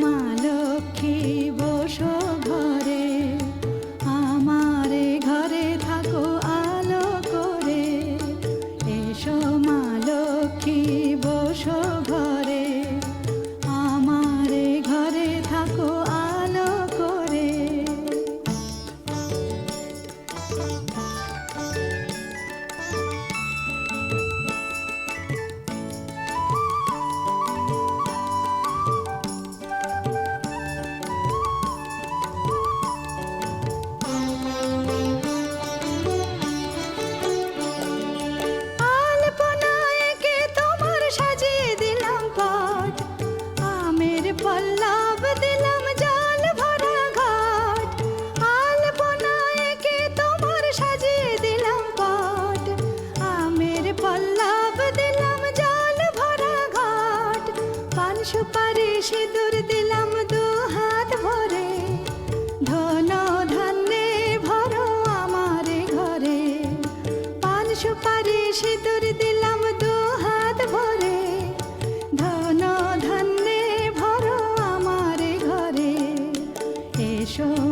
মা লক্ষ্মী সুপারি সিঁদুর দিলাম দু হাত ভরে। ধন, ধান্যে ভরো আমার ঘরে। পান সুপারি সিঁদুর দিলাম দু হাত ভরে। ধন, ধান্যে ভরো আমার ঘরে। এসো